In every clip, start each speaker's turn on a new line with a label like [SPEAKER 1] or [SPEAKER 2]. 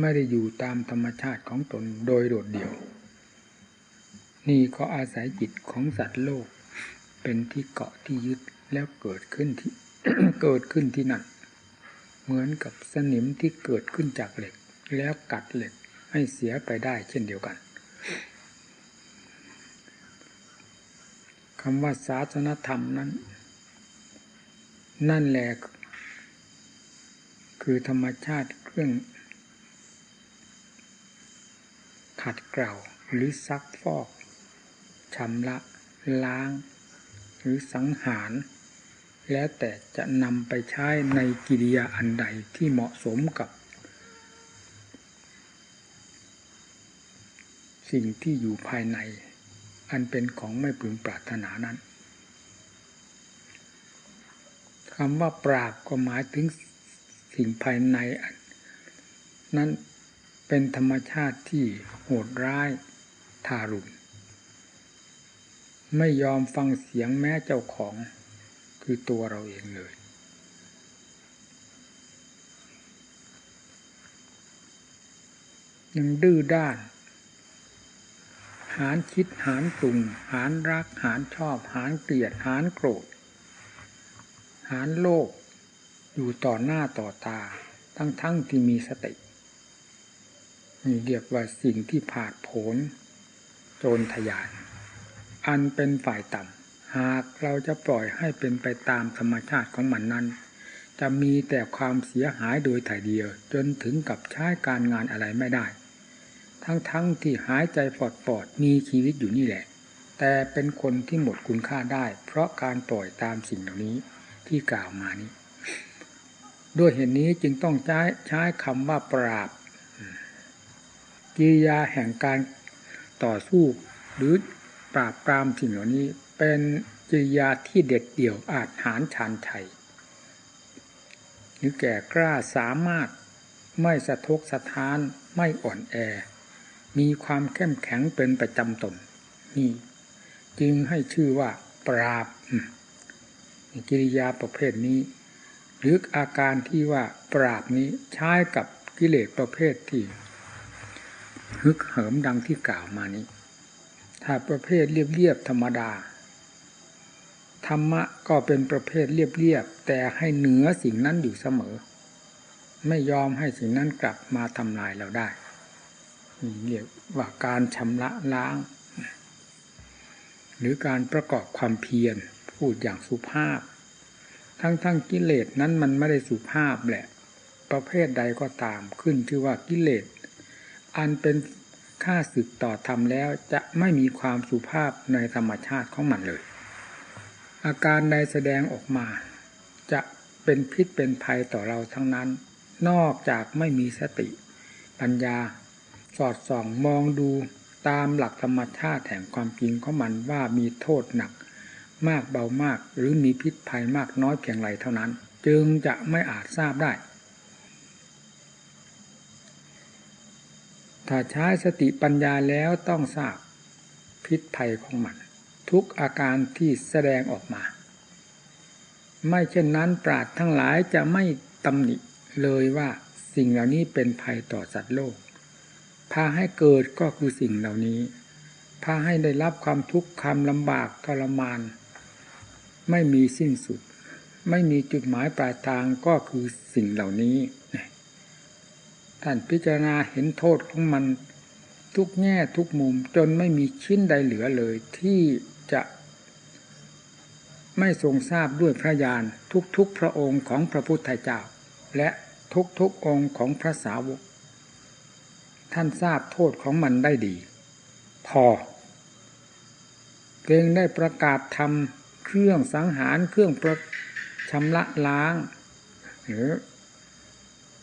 [SPEAKER 1] ไม่ได้อยู่ตามธรรมชาติของตนโดยโดดเดี่ยว นี่ก็อาศัยจิตของสัตว์โลก เป็นที่เกาะที่ยึดแล้วเกิดขึ้นที่เกิดขึ้นที่นั่นเหมือนกับสนิมที่เกิดขึ้นจากเหล็ก แล้วกัดเหล็กให้เสียไปได้เช่นเดียวกันคำว่าศาสนธรรมนั้น นั่นแหละคือธรรมชาติเครื่อง ขัดเกลาหรือซักฟอกชำระล้าง หรือสังหาร แล้วแต่จะนำไปใช้ในกิริยาอันใดที่เหมาะสมกับ สิ่งที่อยู่ภายใน อันเป็นของไม่พึงปรารถนานั้นคำว่าปราบก็หมายถึงสิ่งภายใน นั้น เป็นธรรมชาติที่โหดร้ายทารุณ ไม่ยอมฟังเสียงแม้เจ้าของคือตัวเราเองเลย ยังดื้อด้าน หารคิดหารปรุงหารรัก หารชอบ หารเกลียด หารโกรธ หารโลก อยู่ต่อหน้าต่อตา ทั้งๆทที่มีสติ นี่เรียกว่าสิ่งที่ผาดโผนโจรทยาน อันเป็นฝ่ายต่ำหากเราจะปล่อยให้เป็นไปตามธรรมชาติของมันนั้น จะมีแต่ความเสียหายโดยถ่ายเดียว จนถึงกับใช้การงานอะไรไม่ได้ ทั้งๆทที่หายใจปอดปอดมีชีวิตอยู่นี่แหละ แต่เป็นคนที่หมดคุณค่าได้ เพราะการปล่อยตามสิ่งเหล่านี้ที่กล่าวมานี้ด้วยเหตุนี้จึงต้องใช้ใช้คำว่าปราบ กิริยาแห่งการต่อสู้ หรือปราบปรามสิ่งเหล่านี้เป็นกิริยาที่เด็ดเดี่ยวอาจหารชานชัยหรือแก่กล้าสามารถไม่สะทกสะท้านไม่อ่อนแอ มีความเข้มแข็งเป็นประจำตนนี่จึงให้ชื่อว่าปราบกิริยาประเภทนี้ หรืออาการที่ว่าปราบนี้ใช้กับกิเลสประเภทที่ ฮึกเหิมดังที่กล่าวมานี้ ถ้าประเภทเรียบๆธรรมดา ธรรมะก็เป็นประเภทเรียบๆแต่ให้เหนือสิ่งนั้นอยู่เสมอ ไม่ยอมให้สิ่งนั้นกลับมาทำลายเราได้นี่เรียกว่าการชำระล้าง หรือการประกอบความเพียรพูดอย่างสุภาพ ทั้งๆงกิเลสนั้นมันไม่ได้สุภาพแหละ ประเภทใดก็ตามขึ้นชื่อว่ากิเลส อันเป็นค่าสึกต่อธรรมแล้วจะไม่มีความสุภาพในธรรมชาติของมันเลย อาการใดแสดงออกมา จะเป็นพิษเป็นภัยต่อเราทั้งนั้น นอกจากไม่มีสติ ปัญญา สอดส่องมองดูตามหลักธรรมชาติแห่งความจริงของมันว่ามีโทษหนัก มากเบามากหรือมีพิษภัยมากน้อยเพียงไรเท่านั้น จึงจะไม่อาจทราบได้ ถ้าใช้สติปัญญาแล้วต้องทราบพิษภัยของมัน ทุกอาการที่แสดงออกมา ไม่เช่นนั้นปราดทั้งหลายจะไม่ตำหนิเลยว่าสิ่งเหล่านี้เป็นภัยต่อสัตว์โลก พาให้เกิดก็คือสิ่งเหล่านี้ พาให้ได้รับความทุกข์ความลำบากทรมาน ไม่มีสิ้นสุด ไม่มีจุดหมายปลายทางก็คือสิ่งเหล่านี้ ท่านพิจารณาเห็นโทษของมันทุกแง่ทุกมุมจนไม่มีชิ้นใดเหลือเลย ที่จะไม่ทรงทราบด้วยพระญาณทุกๆพระองค์ของพระพุทธเจ้า และทุกๆองค์ของพระสาวก ท่านทราบโทษของมันได้ดี พอเพียงได้ประกาศธรรมเครื่องสังหารเครื่องประชำระล้าง หรือ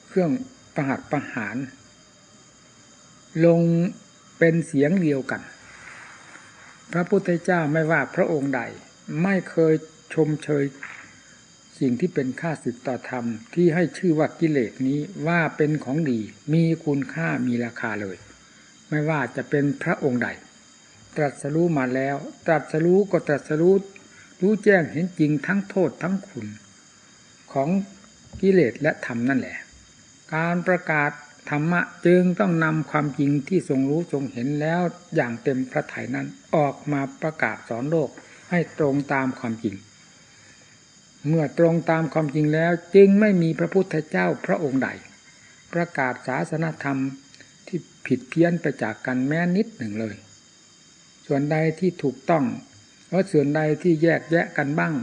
[SPEAKER 1] เครื่อง ประหัตประหาร ลงเป็นเสียงเดียวกัน พระพุทธเจ้าไม่ว่าพระองค์ใด ไม่เคยชมเชย สิ่งที่เป็นค่าสึกต่อธรรม ที่ให้ชื่อว่ากิเลสนี้ว่าเป็นของดี มีคุณค่ามีราคาเลย ไม่ว่าจะเป็นพระองค์ใด ตรัสรู้มาแล้ว ตรัสรู้ก็ตรัสรู้รู้แจ้งเห็นจริงทั้งโทษทั้งคุณของกิเลสและธรรมนั่นแหละ การประกาศธรรมะจึงต้องนำความจริงที่ทรงรู้ทรงเห็นแล้วอย่างเต็มพระทัยนั้นออกมาประกาศสอนโลกให้ตรงตามความจริง เมื่อตรงตามความจริงแล้วจึงไม่มีพระพุทธเจ้าพระองค์ใด ประกาศศาสนธรรมที่ผิดเพี้ยนไปจากกันแม้นิดหนึ่งเลย ส่วนใดที่ถูกต้องและส่วนใดที่แยกแยะกันบ้าง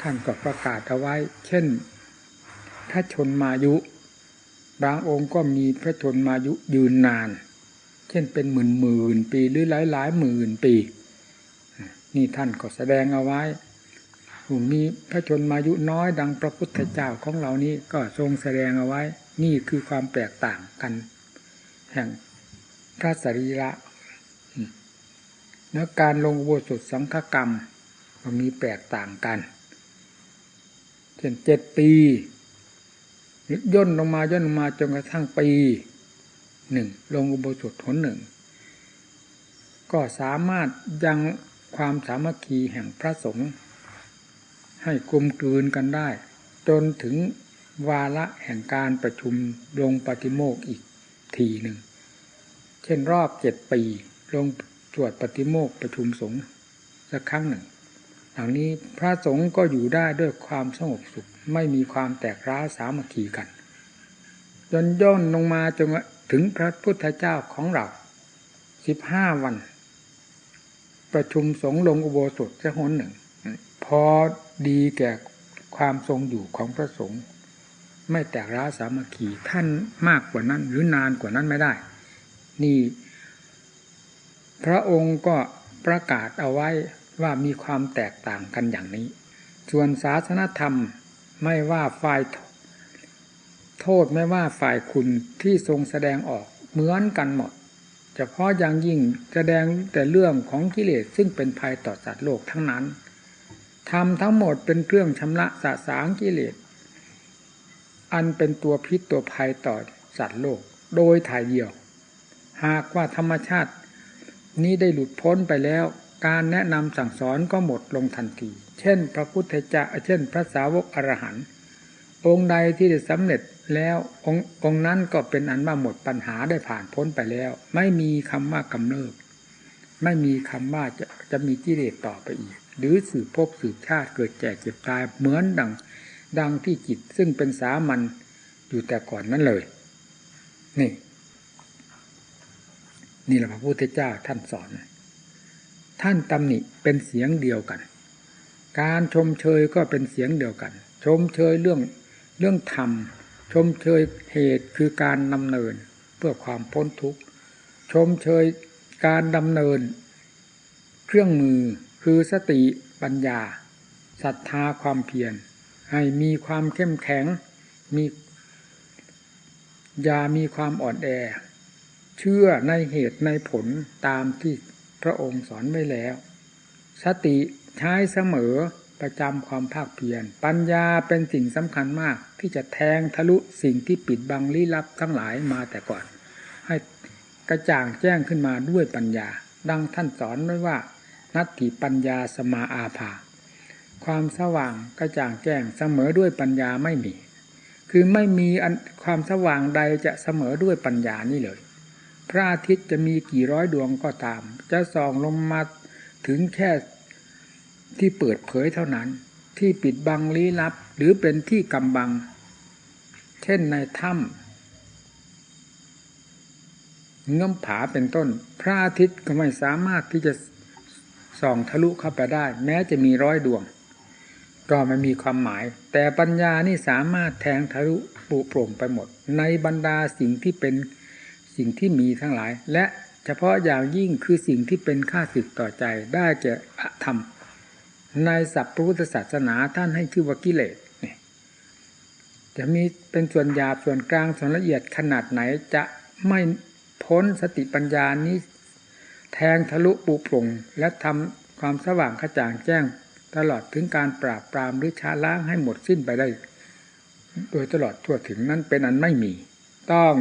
[SPEAKER 1] ท่านก็ประกาศเอาไว้ เช่นพระชนมายุ บางองค์ก็มีพระชนมายุยืนนาน เช่นเป็นหมื่นหมื่นปีหรือหลายหลายหมื่นปี นี่ท่านก็แสดงเอาไว้มีพระชนมายุน้อยดังพระพุทธเจ้าของเรานี้ก็ทรงแสดงเอาไว้ นี่คือความแตกต่างกัน แห่งพระสรีระและการลงโวสุสังฆกรรมก็มีแตกต่างกันเช่นเจ็ดปี ย่นลงมาย่นลงมาจนกระทั่งปีหนึ่งลงอุโบสถหนหนึ่ง ก็สามารถยังความสามัคคีแห่งพระสงฆ์ให้กลมกลืนกันได้ จนถึงวาระแห่งการประชุมลงปฏิโมกอีกทีหนึ่ง เช่นรอบเจ็ดปีลงตรวจปฏิโมกประชุมสงฆ์สักครั้งหนึ่ง หลังนี้พระสงฆ์ก็อยู่ได้ด้วยความสงบสุข ไม่มีความแตกร้าวสามัคคีกันจนย่นลงมาจนถึงพระพุทธเจ้าของเราสิบห้าวัน ประชุมสงฆ์ลงอุโบสถเจะหนหนึ่ง พอดีแก่ความทรงอยู่ของพระสงฆ์ไม่แตกร้าวสามัคคีท่านมากกว่านั้น หรือนานกว่านั้นไม่ได้ นี่ พระองค์ก็ประกาศเอาไว้ว่ามีความแตกต่างกันอย่างนี้ ส่วนศาสนธรรม ไม่ว่าฝ่ายโทษไม่ว่าฝ่ายคุณที่ทรงแสดงออกเหมือนกันหมดเฉพาะอย่างยิ่งแสดงแต่เรื่องของกิเลสซึ่งเป็นภัยต่อสัตว์โลกทั้งนั้นทำทั้งหมดเป็นเครื่องชำระสะสางกิเลส อันเป็นตัวพิษตัวภัยต่อสัตว์โลก โดยถ่ายเดียว หากว่าธรรมชาตินี้ได้หลุดพ้นไปแล้ว การแนะนำสั่งสอนก็หมดลงทันที เช่น พระพุทธเจ้าเช่น พระสาวกอรหันต์องค์ใดที่ได้สำเร็จแล้วองค์องค์นั้นก็เป็นอันว่าหมดปัญหาได้ผ่านพ้นไปแล้ว ไม่มีคำว่ากำเนิดไม่มีคำว่าจะจะมีกิเลสต่อไปอีก หรือสืบพบสืบชาติเกิดแก่เจ็บตายเหมือนดังดังที่จิตซึ่งเป็นสามัญอยู่แต่ก่อนนั้นเลย นี่ นี่แหละพระพุทธเจ้าท่านสอน ท่านตำหนิเป็นเสียงเดียวกัน การชมเชยก็เป็นเสียงเดียวกัน ชมเชยเรื่องเรื่องธรรม ชมเชยเหตุคือการดำเนินเพื่อความพ้นทุกข์ ชมเชยการดำเนิน เครื่องมือคือสติปัญญาศรัทธาความเพียรให้มีความเข้มแข็งมีอย่ามีความอ่อนแอ เชื่อในเหตุในผลตามที่ พระองค์สอนไว้แล้ว สติใช้เสมอประจำความภาคเพียร ปัญญาเป็นสิ่งสำคัญมากที่จะแทงทะลุสิ่งที่ปิดบังลี้ลับทั้งหลายมาแต่ก่อน ให้กระจ่างแจ้งขึ้นมาด้วยปัญญา ดังท่านสอนไว้ว่า นัตถิปัญญาสมาอาภา ความสว่างกระจ่างแจ้งเสมอด้วยปัญญาไม่มี คือไม่มีความสว่างใดจะเสมอด้วยปัญญานี่เลย พระอาทิตย์จะมีกี่ร้อยดวงก็ตาม จะส่องลงมาถึงแค่ที่เปิดเผยเท่านั้น ที่ปิดบังลี้ลับ หรือเป็นที่กำบัง เช่นในถ้ำเงื่อมผาเป็นต้น พระอาทิตย์ก็ไม่สามารถที่จะส่องทะลุเข้าไปได้ แม้จะมีร้อยดวง ก็ไม่มีความหมาย แต่ปัญญานี่สามารถแทงทะลุปุโปร่งไปหมด ในบรรดาสิ่งที่เป็น สิ่งที่มีทั้งหลาย และเฉพาะอย่างยิ่งคือสิ่งที่เป็นค่าศึกต่อใจได้แก่ธรรมในสัพพุทธศาสนาท่านให้ชื่อว่ากิเลสจะมีเป็นส่วนหยาบส่วนกลางส่วนละเอียดขนาดไหนจะไม่พ้นสติปัญญานี้ แทงทะลุปูปรงและทำความสว่างกระจ่างแจ้ง ตลอดถึงการปราบปรามหรือชาล้างให้หมดสิ้นไปได้ โดยตลอดทั่วถึงนั้นเป็นอันไม่มี ต้อง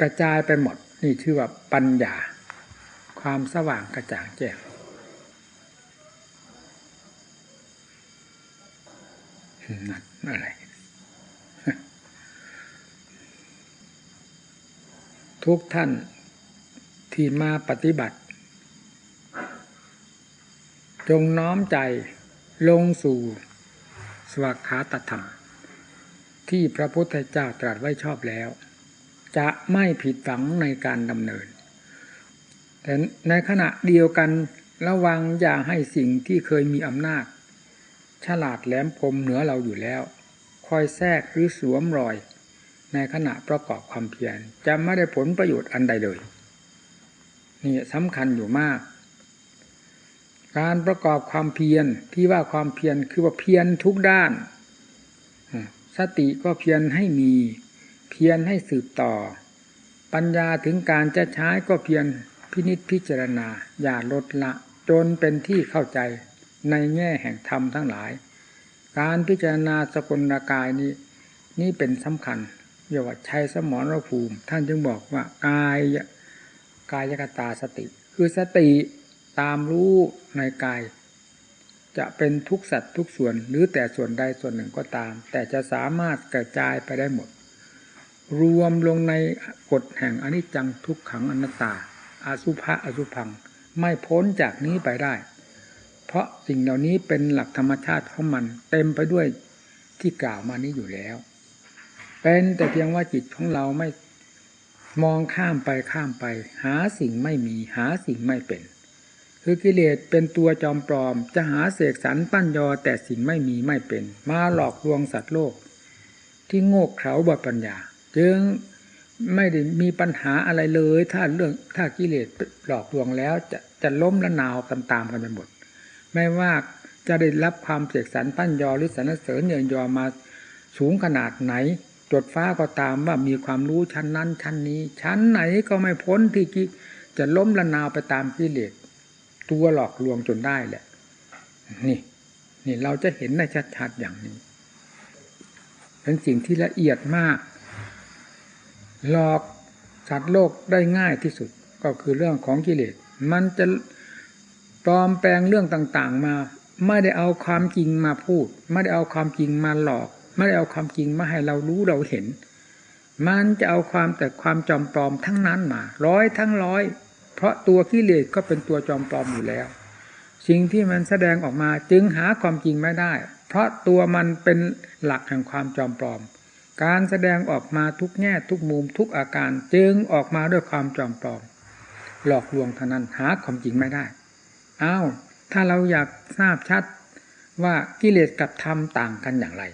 [SPEAKER 1] กระจายไปหมด นี่ชื่อว่าปัญญา ความสว่างกระจ่างแจ้งนั่นอะไรทุกท่านที่มาปฏิบัติ จงน้อมใจลงสู่สวากขาตธรรม ที่พระพุทธเจ้าตรัสไว้ชอบแล้ว จะไม่ผิดหวังในการดำเนิน แต่ในขณะเดียวกันระวังอย่าให้สิ่งที่เคยมีอำนาจ ฉลาดแหลมคมเหนือเราอยู่แล้ว คอยแทรกหรือสวมรอย ในขณะประกอบความเพียรจะไม่ได้ผลประโยชน์อันใดเลย นี่สำคัญอยู่มาก การประกอบความเพียรที่ว่าความเพียรคือว่าเพียรทุกด้าน สติก็เพียรให้มี เพียรให้สืบต่อ ปัญญาถึงการจะใช้ก็เพียรพินิจพิจารณา อย่าลดละ จนเป็นที่เข้าใจในแง่แห่งธรรมทั้งหลาย การพิจารณาสกุลกายนี้ นี่เป็นสำคัญเยว่าชัยสมรภูมิ ท่านจึงบอกว่ากายกายกตาสติ คือสติตามรู้ในกาย จะเป็นทุกสัตว์ทุกส่วนหรือแต่ส่วนใดส่วนหนึ่งก็ตาม แต่จะสามารถกระจายไปได้หมด รวมลงในกฎแห่งอนิจจังทุกขังอนัตตาอาสุภะอสุพัง ไม่พ้นจากนี้ไปได้ เพราะสิ่งเหล่านี้เป็นหลักธรรมชาติของมัน เต็มไปด้วยที่กล่าวมานี้อยู่แล้ว เป็นแต่เพียงว่าจิตของเราไม่มองข้ามไปข้ามไป หาสิ่งไม่มีหาสิ่งไม่เป็น คือกิเลสเป็นตัวจอมปลอม จะหาเสกสรรปั้นยอแต่สิ่งไม่มีไม่เป็น มาหลอกลวงสัตว์โลก ที่โง่เขลาบดปัญญา จึงไม่ได้มีปัญหาอะไรเลย ถ้าเรื่องถ้ากิเลสหลอกลวงแล้ว จะจะล้มละนาวตามๆกันไปหมด ไม่ว่าจะได้รับความเสกสรรปั้นยอหรือสรรเสริญเยินยอมาสูงขนาดไหน จดฟ้าก็ตามว่ามีความรู้ชั้นนั้นชั้นนี้ ชั้นไหนก็ไม่พ้นที่จะล้มละนาวไปตามกิเลสตัวหลอกลวงจนได้แหละ นี่ นี่เราจะเห็นได้ชัดๆอย่างนี้เป็นสิ่งที่ละเอียดมาก หลอกสัตว์โลกได้ง่ายที่สุดก็คือเรื่องของกิเลสมันจะปลอมแปลงเรื่องต่างๆมา ไม่ได้เอาความจริงมาพูด ไม่ได้เอาความจริงมาหลอก ไม่ได้เอาความจริงมาให้เรารู้เราเห็น มันจะเอาความแต่ความจอมปลอมทั้งนั้นมา ร้อยทั้งร้อย เพราะตัวกิเลสก็เป็นตัวจอมปลอมอยู่แล้ว สิ่งที่มันแสดงออกมาจึงหาความจริงไม่ได้ เพราะตัวมันเป็นหลักแห่งความจอมปลอม การแสดงออกมาทุกแง่ทุกมุมทุกอาการจึงออกมาด้วยความจอมปลอม หลอกลวงเท่านั้นหาความจริงไม่ได้อ้าวถ้าเราอยากทราบชัดว่ากิเลสกับธรรมต่างกันอย่างไร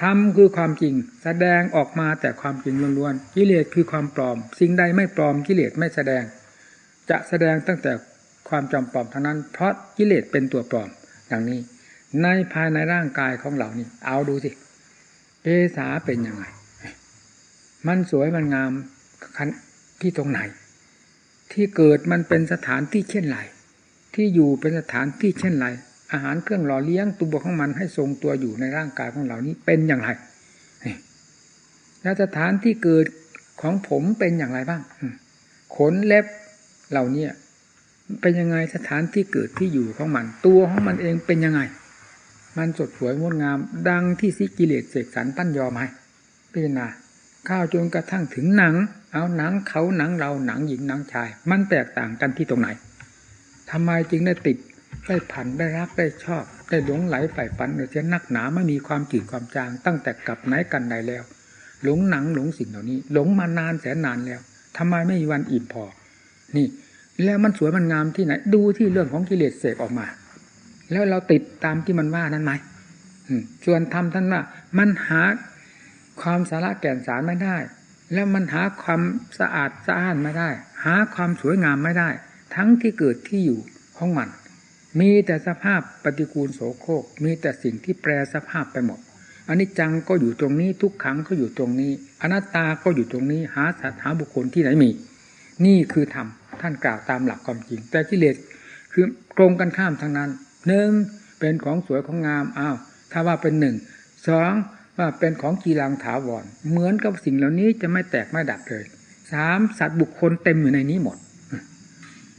[SPEAKER 1] ธรรมคือความจริง แสดงออกมาแต่ความจริงล้วนๆกิเลสคือความปลอม สิ่งใดไม่ปลอมกิเลสไม่แสดง จะแสดงตั้งแต่ความจำปลอมเท่านั้น เพราะกิเลสเป็นตัวปลอมอย่างนี้ ในภายในร่างกายของเรานี่เอาดูสิ เอสาเป็นยังไง มันสวยมันงามที่ตรงไหน ที่เกิดมันเป็นสถานที่เช่นไร ที่อยู่เป็นสถานที่เช่นไร อาหารเครื่องหล่อเลี้ยงตัวของมันให้ทรงตัวอยู่ในร่างกายของเรานี้เป็นอย่างไรแล้วสถานที่เกิดของผมเป็นอย่างไรบ้าง ขนเล็บเหล่านี้เป็นยังไงสถานที่เกิดที่อยู่ของมัน ตัวของมันเองเป็นยังไง มันสดสวยงดงาม ดังที่สิกิเลสเสกสรรปั้นยอมให้พิจารณาข้าวจนกระทั่งถึงหนัง เอาหนังเขาหนังเราหนังหญิงหนังชาย มันแตกต่างกันที่ตรงไหนทำไมจึงได้ติดได้ผันได้รักได้ชอบ ได้หลงไหลใฝ่ฝันเสียนักหนาไม่มีความจืดความจาง ตั้งแต่กลับไหนกันใดแล้ว หลงหนังหลงสิ่งเหล่านี้ หลงมานานแสนนานแล้วทำไมไม่มีวันอิ่มพอ นี่ แล้วมันสวยมันงามที่ไหน ดูที่เรื่องของกิเลสเสกออกมา แล้วเราติดตามที่มันว่านั้นไหมส่วนธรรมท่านว่ามันหาความสาระแก่นสารไม่ได้ แล้วมันหาความสะอาดสะอ้านไม่ได้ หาความสวยงามไม่ได้ ทั้งที่เกิดที่อยู่ของมัน มีแต่สภาพปฏิกูลโสโครกมีแต่สิ่งที่แปรสภาพไปหมดอันนี้จังก็อยู่ตรงนี้ทุกขังก็อยู่ตรงนี้ อนัตตาก็อยู่ตรงนี้ หาสัตหาบุคคลที่ไหนมี นี่คือธรรมท่านกล่าวตามหลักความจริง แต่กิเลสคือตรงกันข้ามทางนั้น หนึ่งเป็นของสวยของงามอ้าวถ้าว่าเป็นหนึ่งสองว่าเป็นของกีรังถาวร เหมือนกับสิ่งเหล่านี้จะไม่แตกไม่ดับเลยสามสัตว์บุคคลเต็มอยู่ในนี้หมด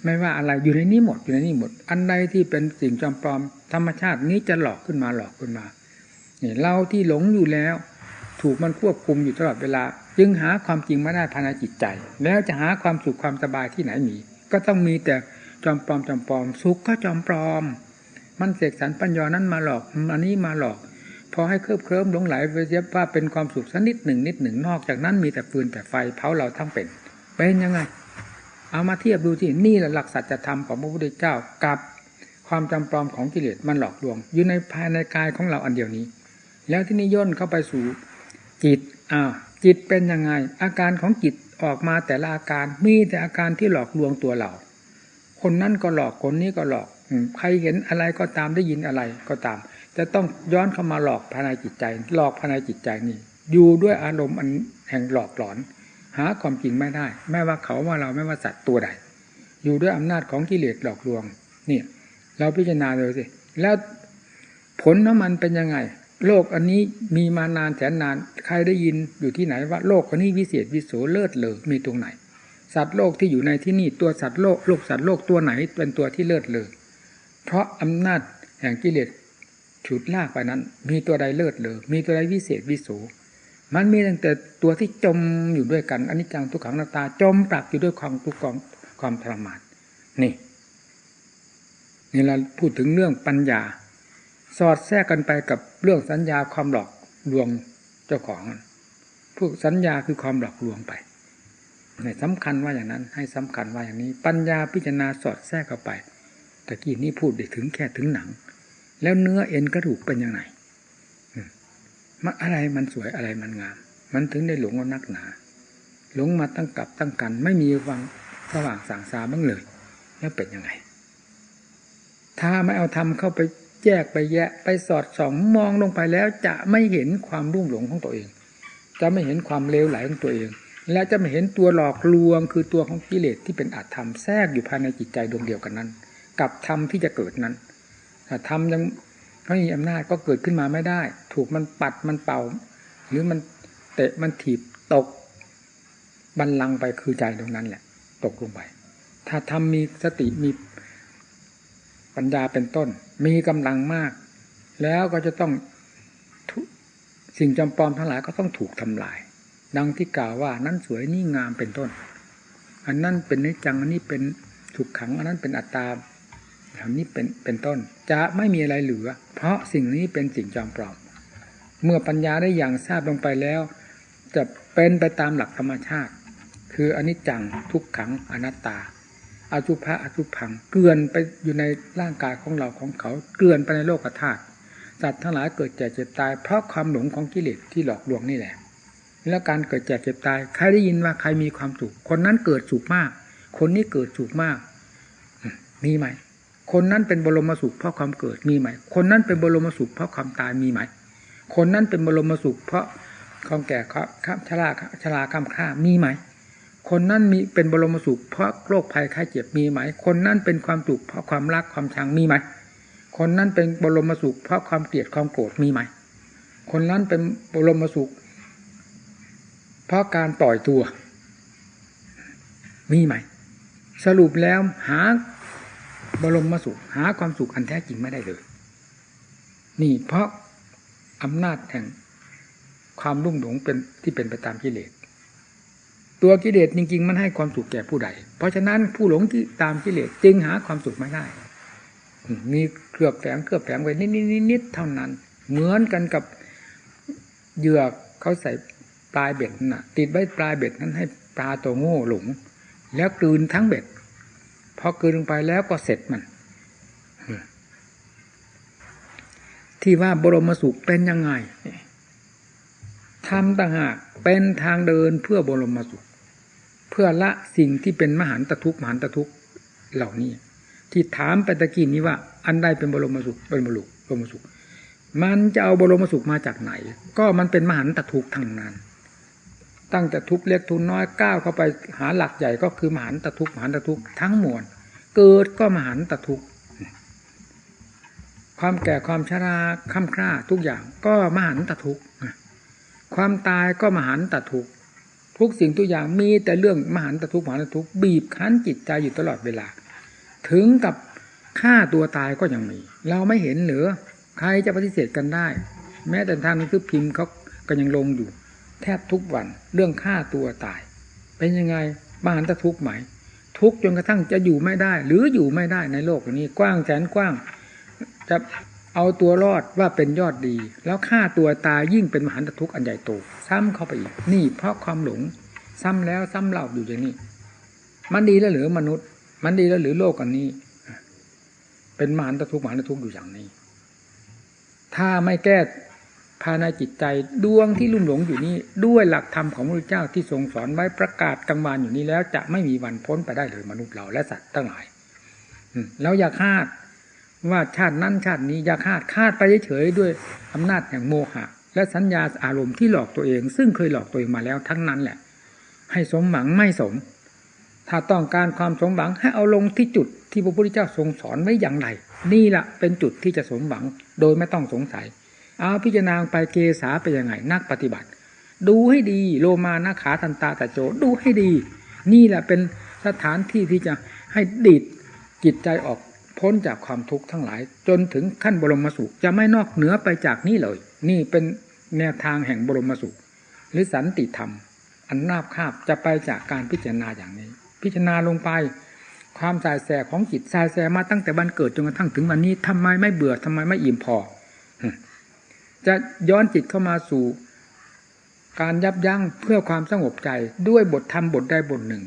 [SPEAKER 1] ไม่ว่าอะไรอยู่ในนี้หมดอยู่ในนี้หมด อันใดที่เป็นสิ่งจอมปลอม ธรรมชาตินี้จะหลอกขึ้นมาหลอกขึ้นมาเนี่ยเราที่หลงอยู่แล้ว ถูกมันควบคุมอยู่ตลอดเวลา จึงหาความจริงไม่ได้ภายในจิตใจ แล้วจะหาความสุขความสบายที่ไหนมี ก็ต้องมีแต่จอมปลอมจอมปลอม สุขก็จอมปลอม มันเสกสรรปัญญานั้นมาหลอกอันนี้มาหลอก พอให้เคลิบเคลิ้มหลงไหลไปเสียว่าเป็นความสุขสักนิดหนึ่งนิดหนึ่งนอกจากนั้นมีแต่ฟืนแต่ไฟเผาเราทั้งเป็น เป็นยังไง เอามาเทียบดูที่นี่แหละหลักสัจธรรมของพระพุทธเจ้ากับความจำปลอมของกิเลสมันหลอกลวง อยู่ในภายในกายของเราอันเดียวนี้ แล้วที่นี่ย่นเข้าไปสู่จิตอ้าวจิตเป็นยังไง อาการของจิตออกมาแต่ละอาการมีแต่อาการที่หลอกลวงตัวเรา คนนั้นก็หลอกคนนี้ก็หลอก ใครเห็นอะไรก็ตามได้ยินอะไรก็ตาม จะต้องย้อนเข้ามาหลอกภายในจิตใจ หลอกภายในจิตใจนี่ อยู่ด้วยอารมณ์อันแห่งหลอกหลอน หาความจริงไม่ได้ ไม่ว่าเขาว่าเราไม่ว่าสัตว์ตัวใด อยู่ด้วยอำนาจของกิเลสหลอกลวงเนี่ยเราพิจารณาดูสิแล้วผลน้ำมันเป็นยังไง โลกอันนี้มีมานานแสนนานใครได้ยินอยู่ที่ไหนว่าโลกอันนี้วิเศษวิโสเลิศเลอมีตรงไหน สัตว์โลกที่อยู่ในที่นี่ตัวสัตว์โลกโลกสัตว์โลกตัวไหนเป็นตัวที่เลิศเลอ เพราะอำนาจแห่งกิเลสฉุดลากไปนั้น มีตัวใดเลิศเลอมีตัวใดวิเศษวิโสมันมีตั้งแต่ตัวที่จมอยู่ด้วยกันอันนี้จังทุกขังนาตาจมปรักอยู่ด้วยความทุกข์ความทรมานนี่นี่เราพูดถึงเรื่องปัญญา สอดแทรกกันไปกับเรื่องสัญญาความหลอกลวงเจ้าของพวกสัญญาคือความหลอกลวงไปในสำคัญว่าอย่างนั้น ให้สำคัญว่าอย่างนี้ ปัญญาพิจารณาสอดแทรกเข้าไป ตะกี้นี้พูดได้ถึงแค่ถึงหนัง แล้วเนื้อเอ็นกระดูกเป็นยังไงมันอะไรมันสวยอะไรมันงาม มันถึงได้หลงว่านักหนา หลงมาตั้งกับตั้งกัน ไม่มีวังสว่างสางสาบ้างเลย แล้วเป็นยังไง ถ้าไม่เอาทำเข้าไปแยกไปแยะ ไปสอดส่องมองลงไปแล้ว จะไม่เห็นความรุ่มหลงของตัวเอง จะไม่เห็นความเลวไหลของตัวเอง และจะไม่เห็นตัวหลอกลวง คือตัวของกิเลสที่เป็นอาธรรมแทรกอยู่ภายในจิตใจดวงเดียวกันนั้น กับธรรมที่จะเกิดนั้นถ้าธรรมยังไม่มีอำนาจก็เกิดขึ้นมาไม่ได้ ถูกมันปัดมันเป่า หรือมันเตะมันถีบตกบันลังไปคือใจตรงนั้นแหละ ตกลงไป ถ้าทำมีสติมีปัญญาเป็นต้น มีกำลังมาก แล้วก็จะต้องสิ่งจำปอมทั้งหลายก็ต้องถูกทำลาย ดังที่กล่าวว่านั้นสวยนี่งามเป็นต้น อันนั้นเป็นนิจังอันนี้เป็นถูกขัง อันนั้นเป็นอัตตา อันนี้เป็นเป็นต้น จะไม่มีอะไรเหลือ เพราะสิ่งนี้เป็นสิ่งจำปลอม เมื่อปัญญาได้อย่างทราบลงไปแล้ว จะเป็นไปตามหลักธรรมชาติ คืออนิจจังทุกขังอนัตตาอสุภะอสุพัง เกลื่อนไปอยู่ในร่างกายของเราของเขา เกลื่อนไปในโลกธาตุสัตว์ทั้งหลายเกิดแก่เจ็บตาย เพราะความหลงของกิเลสที่หลอกลวงนี่แหละ แล้วการเกิดแก่เจ็บตาย ใครได้ยินว่าใครมีความสุข คนนั้นเกิดสุขมาก คนนี้เกิดสุขมาก มีไหม คนนั้นเป็นบรมสุขเพราะความเกิดมีไหม คนนั้นเป็นบรมสุขเพราะความตายมีไหม คนนั้นเป็นบรมสุขเพราะความแก่ข้ามชราชราข้ามข้ามีไหม คนนั้นมีเป็นบรมสุขเพราะโรคภัยไข้เจ็บมีไหม คนนั้นเป็นความสุขเพราะความรักความชังมีไหม คนนั้นเป็นบรมสุขเพราะความเกลียดความโกรธมีไหม คนนั้นเป็นบรมสุข เพราะการปล่อยตัว มีไหม สรุปแล้วหา บรมมาสุข หาความสุขอันแท้จริงไม่ได้เลย นี่เพราะอำนาจแห่งความรุ่มหลงเป็นที่เป็นไปตามกิเลส ตัวกิเลสจริง ๆ มันให้ความสุขแก่ผู้ใด เพราะฉะนั้นผู้หลงที่ตามกิเลสจึงหาความสุขไม่ได้ มีเครือบแฝงเครือบแฝงไว้นิดๆเท่านั้น เหมือนกันกับเหยือกเขาใส่ปลายเบ็ดน่ะ ติดไว้ปลายเบ็ดนั้นให้ปลาตัวโง่หลง แล้วกลืนทั้งเบ็ด พอกลืนลงไปแล้วก็เสร็จมัน ที่ว่าบรมสุขเป็นยังไงทำต่างหากเป็นทางเดินเพื่อบรมสุข เพื่อละสิ่งที่เป็นมหันตทุกมหันตทุกเหล่านี้ ที่ถามไปตะกี้นี้ว่า อันใดเป็นบรมสุขเป็นบรมบรมสุข มันจะเอาบรมสุขมาจากไหน ก็มันเป็นมหันตทุกทั้งนั้น ตั้งแต่ทุกเล็กทุนน้อยก้าวเข้าไปหาหลักใหญ่ก็คือมหันตทุกมหันตทุกทั้งมวลเกิดก็มหันตทุกความแก่ความชราค่ำคร่าทุกอย่างก็มหันตทุกความตายก็มหันตทุกทุกสิ่งทุกอย่างมีแต่เรื่องมหันตทุกมหันตทุกบีบคั้นจิตใจอยู่ตลอดเวลา ถึงกับฆ่าตัวตายก็ยังมี เราไม่เห็นหรือใครจะปฏิเสธกันได้ แม้แต่ทางนังสือพิมพ์เขาก็ยังลงอยู่ แทบทุกวัน เรื่องฆ่าตัวตาย เป็นยังไงบ้านตะทุกข์ไหม ทุกจนกระทั่งจะอยู่ไม่ได้ หรืออยู่ไม่ได้ในโลกนี้ กว้างแสนกว้าง จะเอาตัวรอดว่าเป็นยอดดี แล้วฆ่าตัวตายยิ่งเป็นมหันตทุกข์อันใหญ่โตซ้ำเข้าไปอีกนี่เพราะความหลง ซ้ำแล้วซ้ำเล่าอยู่อย่างนี้ มันดีแล้วหรือมนุษย์ มันดีแล้วหรือโลกอันนี้ เป็นมหันตทุกข์มหันตทุกข์อยู่อย่างนี้ ถ้าไม่แก้ ภายในจิตใจดวงที่ลุ่มหลงอยู่นี้ ด้วยหลักธรรมของพระพุทธเจ้าที่ทรงสอนไว้ประกาศกลางวันอยู่นี้แล้วจะไม่มีวันพ้นไปได้เลยมนุษย์เราและสัตว์ทั้งหลายแล้วอย่าคาดว่าชาตินั้นชาตินี้อย่าคาดคาดไปเฉยๆด้วยอำนาจแห่งโมหะ และสัญญาอารมณ์ที่หลอกตัวเอง ซึ่งเคยหลอกตัวเองมาแล้วทั้งนั้นแหละ ให้สมหวังไม่สม ถ้าต้องการความสมหวังให้เอาลงที่จุดที่พระพุทธเจ้าทรงสอนไว้อย่างไร นี่แหละเป็นจุดที่จะสมหวังโดยไม่ต้องสงสัย เอาพิจารณาไปเกษาไปยังไง นักปฏิบัติ ดูให้ดีโลมานาขาทันตาตะโจดูให้ดี นี่แหละเป็นสถานที่ที่จะให้ดิดจิตใจออกพ้นจากความทุกข์ทั้งหลาย จนถึงขั้นบรมสุข จะไม่นอกเหนือไปจากนี้เลย นี่เป็นแนวทางแห่งบรมสุข หรือสันติธรรม อันนาบคาบจะไปจากการพิจารณาอย่างนี้ พิจารณาลงไป ความสายแสของจิตสายแสมาตั้งแต่วันเกิดจนกระทั่งถึงวันนี้ทำไมไม่เบื่อทำไมไม่อิ่มพอ จะย้อนจิตเข้ามาสู่การยับยั้งเพื่อความสงบใจด้วยบทธรรมบทใดบทหนึ่ง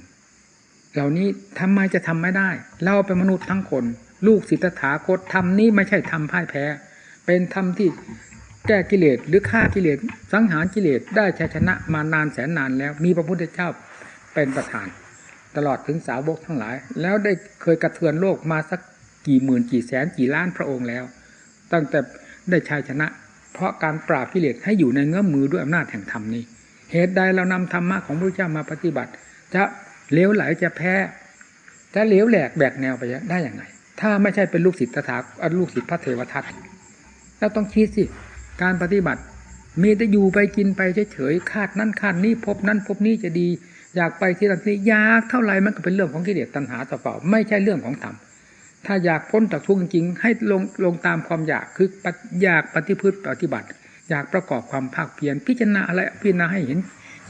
[SPEAKER 1] เหล่านี้ทำไมจะทำไม่ได้ เราเป็นมนุษย์ทั้งคน ลูกศิทธาคตธรรมนี้ไม่ใช่ธรรมพ่ายแพ้ เป็นธรรมที่แก้กิเลสหรือฆ่ากิเลสสังหารกิเลสได้ชัยชนะมานานแสนนานแล้ว มีพระพุทธเจ้าเป็นประธาน ตลอดถึงสาวกทั้งหลาย แล้วได้เคยกระเทือนโลกมาสักกี่หมื่นกี่แสนกี่ล้านพระองค์แล้ว ตั้งแต่ได้ชัยชนะ เพราะการปราบกิเลสให้อยู่ในเงื้อมมือด้วยอำนาจแห่งธรรมนี้ เหตุใดเรานำธรรมะของพระเจ้ามาปฏิบัติ จะเลี้ยวไหลจะแพ้จะเลี้ยวแหลกแบกแนวไปได้อย่างไงถ้าไม่ใช่เป็นลูกศิษย์ตถาลูกศิษย์พระเทวทัตเราต้องคิดสิการปฏิบัติ มีแต่อยู่ไปกินไปเฉยๆคาดนั่นคาดนี้พบนั้นพบนี้จะดี อยากไปที่นั่นที่อยากเท่าไรมันก็เป็นเรื่องของกิเลสตัณหาต่อเปล่า ไม่ใช่เรื่องของธรรม ถ้าอยากพ้นจากทุกข์จริงๆให้ลงลงตามความอยากคืออยากปฏิพฤติปฏิบัติ อยากประกอบความภาคเพียรพิจารณาอะไรพิจารณาให้เห็น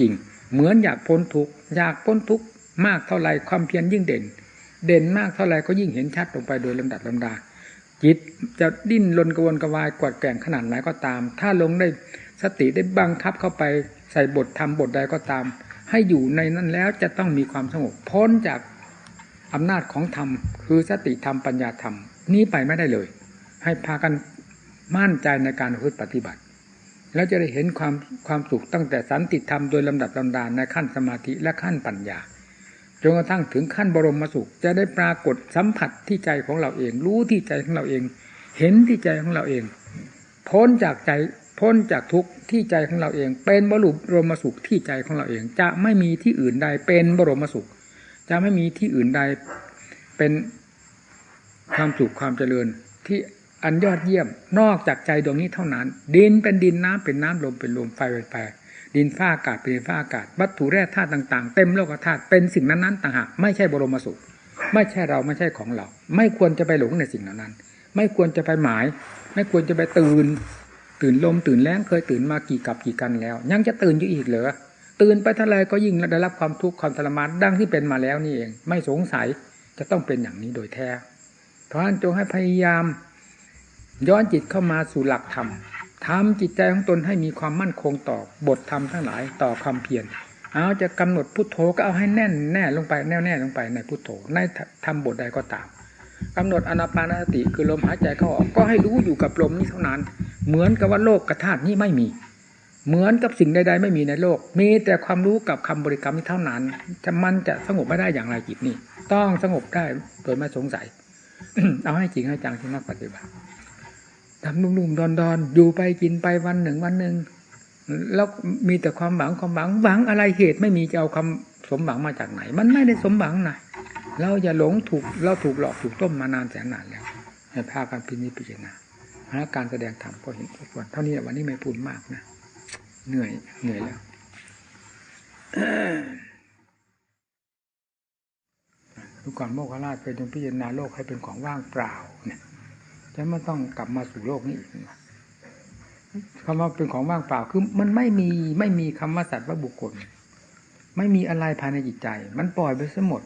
[SPEAKER 1] จริง เหมือนอยากพ้นทุกข์อยากพ้นทุกข์มากเท่าไรความเพียรยิ่งเด่น เด่นมากเท่าไรก็ยิ่งเห็นชัดลงไปโดยลำดับลำดา จิตจะดิ้นรนกระวนกระวายกวาดแกงขนาดไหนก็ตาม ถ้าลงได้สติได้บังคับเข้าไปใส่บทธรรมบทใดก็ตาม ให้อยู่ในนั้นแล้วจะต้องมีความสงบพ้นจาก อำนาจของธรรมคือสติธรรมปัญญาธรรม นี้ไปไม่ได้เลย ให้พากันมั่นใจในการพึ่ปฏิบัติ แล้วจะได้เห็นความความสุขตั้งแต่สันติธรรมโดยลำดับลำดานในขั้นสมาธิและขั้นปัญญาจนกระทั่งถึงขั้นบรมสุข จะได้ปรากฏสัมผัสที่ใจของเราเอง รู้ที่ใจของเราเอง เห็นที่ใจของเราเอง พ้นจากใจพ้นจากทุกข์ที่ใจของเราเอง เป็นบรมบรมสุขที่ใจของเราเอง จะไม่มีที่อื่นใดเป็นบรมสุข จะไม่มีที่อื่นใดเป็นความสุขความเจริญที่อันยอดเยี่ยมนอกจากใจดวงนี้เท่านั้น ดินเป็นดินน้ำเป็นน้ำลมเป็นลมไฟเป็นไฟดินฟ้าอากาศเป็นฟ้าอากาศ วัตถุแร่ธาตุต่างๆ เต็มโลกธาตุเป็นสิ่งนั้นๆต่างหากไม่ใช่บรมสุข ไม่ใช่เราไม่ใช่ของเรา ไม่ควรจะไปหลงในสิ่งเหล่านั้น ไม่ควรจะไปหมาย ไม่ควรจะไปตื่น ตื่นลมตื่นแรงเคยตื่นมากี่กับกี่กันแล้ว ยังจะตื่นอยู่อีกเหรอ ตื่นไปเท่าไรก็ยิ่งได้รับความทุกข์ความทรมานดังที่เป็นมาแล้วนี่เอง ไม่สงสัยจะต้องเป็นอย่างนี้โดยแท้ เพราะฉะนั้นจงให้พยายาม ย้อนจิตเข้ามาสู่หลักธรรมทำจิตใจของตนให้มีความมั่นคงต่อบทธรรมทั้งหลายต่อความเพียรเอาจะกำหนดพุทโธก็เอาให้แน่นแน่ลงไปแน่วแน่ลงไปในพุทโธในทำบทใดก็ตามกำหนดอนาปานสติคือลมหายใจเข้าออกก็ให้รู้อยู่กับลมนี้เท่านั้น เหมือนกับว่าโลกกระธาตุนี้ไม่มี เหมือนกับสิ่งใดๆไม่มีในโลก มีแต่ความรู้กับคำบริกรรมนี้เท่านั้นจะมันจะสงบไม่ได้อย่างไรจิตนี่ต้องสงบได้โดยไม่สงสัย เอาให้จริงให้จังที่นักปฏิบัติทำนุ่มๆดอนๆอยู่ไปกินไปวันหนึ่งวันหนึ่งแล้วมีแต่ความหวังความหวังหวังอะไรเหตุไม่มีจะเอาคำสมหวังมาจากไหน มันไม่ได้สมหวังนะเราอย่าหลงถูกเราถูกหลอกถูกต้มมานานแสนนานแล้วให้พากันพินิจพิจารณาแล้วการแสดงธรรมก็เห็นทุกวันเท่านี้วันนี้ไม่พูดมากนะ เหนื่อยเหนื่อยแล้วดูก่อนโมกขราชเคยจงพิจารณาโลกให้เป็นของว่างเปล่าเนี่ยจะไม่ต้องกลับมาสู่โลกนี้อีกคำว่าเป็นของว่างเปล่าคือมันไม่มีไม่มีคำว่าสัตว์ว่าบุคคล ไม่มีอะไรภายในจิตใจ มันปล่อยไปซะหมด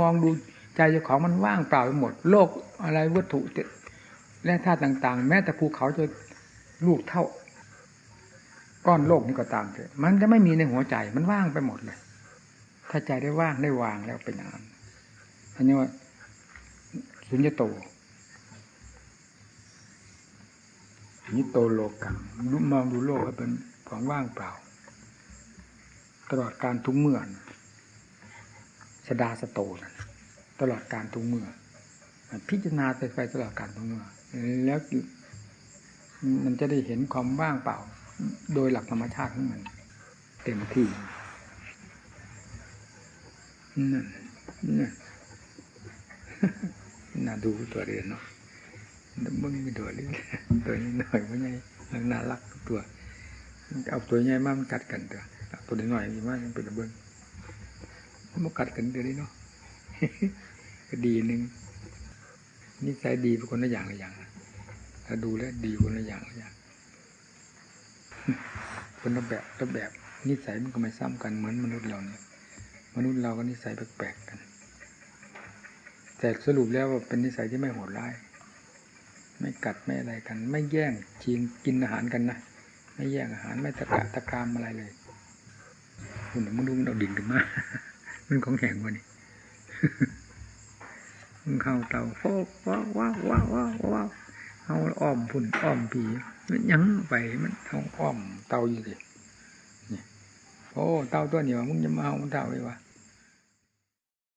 [SPEAKER 1] มองดูใจเจ้าของมันว่างเปล่าไปหมด โลกอะไรวัตถุและธาตุต่าง ๆ แม้แต่ภูเขาจะลูกเท่า ก้อนโลกนี้ก็ตามเถอะมันจะไม่มีในหัวใจมันว่างไปหมดเลย ถ้าใจได้ว่างได้วางแล้วเป็นอย่างนั้นอันนี้ว่าสุญญโตนิโตโลกังมองดูโลกให้เป็นของว่างเปล่า ตลอดการทุกเมื่อสดาสโตนะตลอดการทุกเมื่อ พิจารณาไปไปตลอดการทุกเมื่อ แล้วมันจะได้เห็นความว่างเปล่า โดยหลักธรรมชาติของมัน เต็มที่นั่นนี่น่าดูตัวเรียนเนาะมึงม่ตัวเรียนตัวนี้หน่อยไม่ใช่น่ารักตัวเอาตัวใหญ่มากมันกัดกันเถอะตัวหน่อยมีมากยังเป็นระเบิดมันกัดกันเดี๋ยวนี้เนาะก็ดีหนึ่งนิสัยดีเป็นคนละอย่างละอย่างถ้าดูแล้วดีคนละอย่างละอย่าง คนละแบบละแบบนิสัยมันก็ไม่ซ้ำกันเหมือนมนุษย์เราเนี่ยมนุษย์เราก็นิสัยแปลกๆกัน แต่สรุปแล้วว่าเป็นนิสัยที่ไม่โหดร้าย ไม่กัดไม่อะไรกัน ไม่แย่งชิงกินอาหารกันนะไม่แย่งอาหารไม่ตะกะตะกรามอะไรเลยคุณมึงดูมันเอาดิ่งขึ้นมามันของแข็งวะนี่มึงเข้าเตาโฟกว้าวว้าวว้าวว้าวว้าวเอาอ้อมพุ่นอ้อมผี ยังไปมันเอาอ้อมเตาอยู่ดินี่โอ้เตาตัวเหนียวมึงจะมาเอาเตาไว้วะ